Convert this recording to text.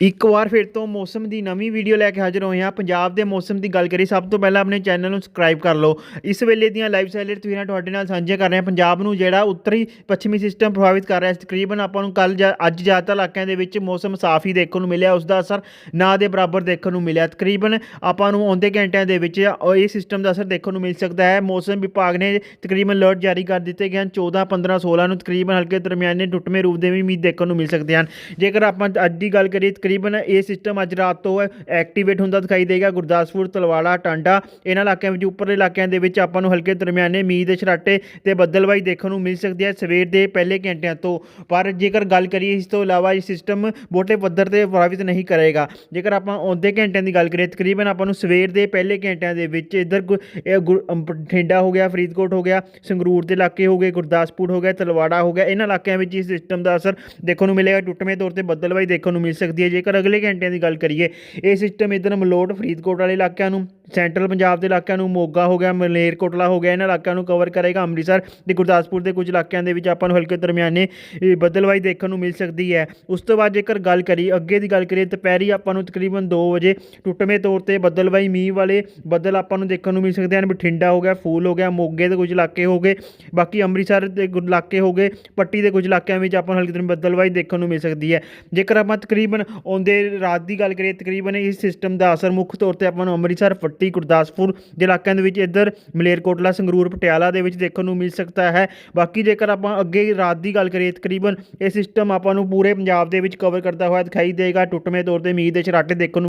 ਇੱਕ ਵਾਰ ਫਿਰ ਤੋਂ ਮੌਸਮ ਦੀ ਨਵੀਂ ਵੀਡੀਓ ਲੈ ਕੇ ਹਾਜ਼ਰ ਹੋਏ ਹਾਂ। ਪੰਜਾਬ ਦੇ ਮੌਸਮ ਦੀ ਗੱਲ ਕਰੀ ਸਭ ਤੋਂ ਪਹਿਲਾਂ ਆਪਣੇ ਚੈਨਲ ਨੂੰ ਸਬਸਕ੍ਰਾਈਬ ਕਰ ਲਓ। ਇਸ ਵੇਲੇ ਦੀਆਂ ਲਾਈਵ ਸੈਲਰ ਤਸਵੀਰਾਂ ਤੁਹਾਡੇ ਨਾਲ ਸਾਂਝੀਆਂ ਕਰ ਰਹੇ ਹਾਂ। ਪੰਜਾਬ ਨੂੰ ਜਿਹੜਾ ਉੱਤਰੀ ਪੱਛਮੀ ਸਿਸਟਮ ਪ੍ਰਭਾਵਿਤ ਕਰ ਰਿਹਾ ਹੈ, ਤਕਰੀਬਨ ਆਪਾਂ ਨੂੰ ਕੱਲ ਅੱਜ ਜ਼ਿਆਦਾਤਰ ਇਲਾਕਿਆਂ ਦੇ ਵਿੱਚ ਮੌਸਮ ਸਾਫ਼ ਹੀ ਦੇਖਣ ਨੂੰ ਮਿਲਿਆ ਉਸ ਦਾ ਅਸਰ ਨਾ ਦੇ ਬਰਾਬਰ ਦੇਖਣ ਨੂੰ ਮਿਲਿਆ। ਤਕਰੀਬਨ ਆਪਾਂ ਨੂੰ ਆਉਂਦੇ ਘੰਟਿਆਂ ਦੇ ਵਿੱਚ ਇਹ ਸਿਸਟਮ ਦਾ ਅਸਰ ਦੇਖਣ ਨੂੰ ਮਿਲ ਸਕਦਾ ਹੈ। ਮੌਸਮ ਵਿਭਾਗ ਨੇ ਤਕਰੀਬਨ ਅਲਰਟ ਜਾਰੀ ਕਰ ਦਿੱਤੇ ਗਏ ਹਨ। 14 15 16 ਨੂੰ ਤਕਰੀਬਨ ਹਲਕੇ ਦਰਮਿਆਨੇ ਟੁੱਟਵੇਂ ਰੂਪ ਦੇ ਵੀ ਉਮੀਦ ਦੇਖਣ ਨੂੰ ਮਿਲ ਸਕਦੇ ਹਨ। ਜੇਕਰ ਆਪਾਂ ਅੱਜ ਦੀ ਗੱਲ ਕਰੀਏ ਤਕਰੀਬਨ ਇਹ ਸਿਸਟਮ ਅੱਜ ਰਾਤ ਤੋਂ ਐਕਟੀਵੇਟ ਹੁੰਦਾ ਦਿਖਾਈ ਦੇਗਾ। ਗੁਰਦਾਸਪੁਰ, ਤਲਵਾੜਾ, ਟਾਂਡਾ, ਇਹਨਾਂ ਇਲਾਕਿਆਂ ਵਿੱਚ, ਉੱਪਰਲੇ ਇਲਾਕਿਆਂ ਦੇ ਵਿੱਚ ਆਪਾਂ ਨੂੰ ਹਲਕੇ ਦਰਮਿਆਨੇ, ਮੀਂਹ ਦੇ ਛਰਾਟੇ ਤੇ ਬੱਦਲਬਾਈ ਦੇਖਣ ਨੂੰ ਮਿਲ ਸਕਦੀ ਹੈ ਸਵੇਰ ਦੇ ਪਹਿਲੇ ਘੰਟਿਆਂ ਤੋਂ। ਪਰ ਜੇਕਰ ਗੱਲ ਕਰੀਏ ਇਸ ਤੋਂ ਇਲਾਵਾ ਇਹ ਸਿਸਟਮ ਮੋਟੇ ਪੱਧਰ ਤੇ ਪ੍ਰਭਾਵਿਤ ਨਹੀਂ ਕਰੇਗਾ। ਜੇਕਰ ਆਪਾਂ ਆਉਂਦੇ ਘੰਟਿਆਂ ਦੀ ਗੱਲ ਕਰੀਏ, ਤਕਰੀਬਨ ਆਪਾਂ ਨੂੰ ਸਵੇਰ ਦੇ ਪਹਿਲੇ ਘੰਟਿਆਂ ਦੇ ਵਿੱਚ ਇੱਧਰ ਗੁ- ਇਹ ਗੁਰ- ਅਮ ਬਠਿੰਡਾ ਹੋ ਗਿਆ, ਫਰੀਦਕੋਟ ਹੋ ਗਿਆ, ਸੰਗਰੂਰ ਦੇ ਇਲਾਕੇ ਹੋ ਗਏ, ਗੁਰਦਾਸਪੁਰ ਹੋ ਗਿਆ, ਤਲਵਾੜਾ ਹੋ ਗਿਆ, ਇਹਨਾਂ ਇਲਾਕਿਆਂ ਵਿੱਚ ਇਸ ਸਿਸਟਮ ਦਾ ਅਸਰ ਦੇਖਣ ਨੂੰ ਮਿਲੇਗਾ। ਟੁੱਟਵੇਂ ਤੌਰ ਤੇ ਬੱਦਲਬਾਈ ਦੇਖਣ ਨੂੰ ਮਿਲ ਸਕਦੀ ਹੈ ਜੇਕਰ ਅਗਲੇ ਘੰਟਿਆਂ ਦੀ ਗੱਲ ਕਰੀਏ ਇਹ ਸਿਸਟਮ ਇੱਧਰ ਮਲੋਟ ਫਰੀਦਕੋਟ ਵਾਲੇ ਇਲਾਕਿਆਂ ਨੂੰ ਸੈਂਟਰਲ ਪੰਜਾਬ ਦੇ ਇਲਾਕਿਆਂ ਨੂੰ ਮੋਗਾ ਹੋ ਗਿਆ ਮਲੇਰਕੋਟਲਾ ਹੋ ਗਿਆ, ਇਹਨਾਂ ਇਲਾਕਿਆਂ ਨੂੰ ਕਵਰ ਕਰੇਗਾ ਅੰਮ੍ਰਿਤਸਰ ਤੇ ਗੁਰਦਾਸਪੁਰ ਦੇ ਕੁਝ ਇਲਾਕਿਆਂ ਦੇ ਵਿੱਚ ਆਪਾਂ ਨੂੰ ਹਲਕੇ ਦਰਮਿਆਨੇ, ਇਹ ਦੇਖਣ ਨੂੰ ਮਿਲ ਸਕਦੀ ਹੈ। ਉਸ ਤੋਂ ਬਾਅਦ ਜੇਕਰ ਗੱਲ ਕਰੀ ਅੱਗੇ ਦੀ ਗੱਲ ਕਰੀਏ, ਦੁਪਹਿਰੀ ਆਪਾਂ ਨੂੰ ਤਕਰੀਬਨ 2 ਵਜੇ ਟੁੱਟਵੇਂ ਤੌਰ ਤੇ ਬੱਦਲਵਾਈ ਮੀਂਹ ਵਾਲੇ ਬੱਦਲ ਆਪਾਂ ਨੂੰ ਦੇਖਣ ਨੂੰ ਮਿਲ ਸਕਦੇ ਹਨ। ਬਠਿੰਡਾ ਹੋ ਗਿਆ, ਫੂਲ ਹੋ ਗਿਆ, ਮੋਗੇ ਦੇ ਕੁਝ ਇਲਾਕੇ ਹੋ ਗਏ, ਬਾਕੀ ਅੰਮ੍ਰਿਤਸਰ ਦੇ ਕੁਝ ਇਲਾਕੇ ਹੋ ਗਏ, ਪੱਟੀ ਦੇ ਕੁਝ ਇਲਾਕਿਆਂ ਵਿੱਚ ਆਪਾਂ ਨੂੰ ਹਲਕੀ ਦਿਨ ਬੱਦਲਬਾਈ ਦੇਖਣ ਨੂੰ ਮਿਲ ਸਕਦੀ ਹੈ। ਜੇਕਰ ਆਪਾਂ ਤਕਰੀਬਨ ਆਉਂਦੇ ਰਾਤ ਦੀ ਗੱਲ ਕਰੀਏ, ਤਕਰੀਬਨ ਇਸ ਸਿਸਟਮ ਦਾ ਅਸਰ ਮੁੱਖ ਤੌਰ ਤੇ ਆਪਾਂ ਨੂੰ ਅੰਮ੍ਰਿਤਸਰ ਪੱਟੀ ਗੁਰਦਾਸਪੁਰ ਦੇ ਇਲਾਕਿਆਂ ਦੇ ਵਿੱਚ ਇੱਧਰ ਮਲੇਰਕੋਟਲਾ, ਸੰਗਰੂਰ, ਪਟਿਆਲਾ ਦੇ ਵਿੱਚ ਦੇਖਣ ਨੂੰ ਮਿਲ ਸਕਦਾ ਹੈ। ਬਾਕੀ ਜੇਕਰ ਆਪਾਂ ਅੱਗੇ ਰਾਤ ਦੀ ਗੱਲ ਕਰੀਏ, ਤਕਰੀਬਨ ਇਹ ਸਿਸਟਮ ਆਪਾਂ ਨੂੰ ਪੂਰੇ ਪੰਜਾਬ ਦੇ ਵਿੱਚ ਕਵਰ ਕਰਦਾ ਹੋਇਆ ਦਿਖਾਈ ਦੇਗਾ। ਟੁੱਟਵੇਂ ਤੌਰ ਤੇ ਮੀਂਹ ਦੇ ਛਰਾਟੇ ਦੇਖਣ ਨੂੰ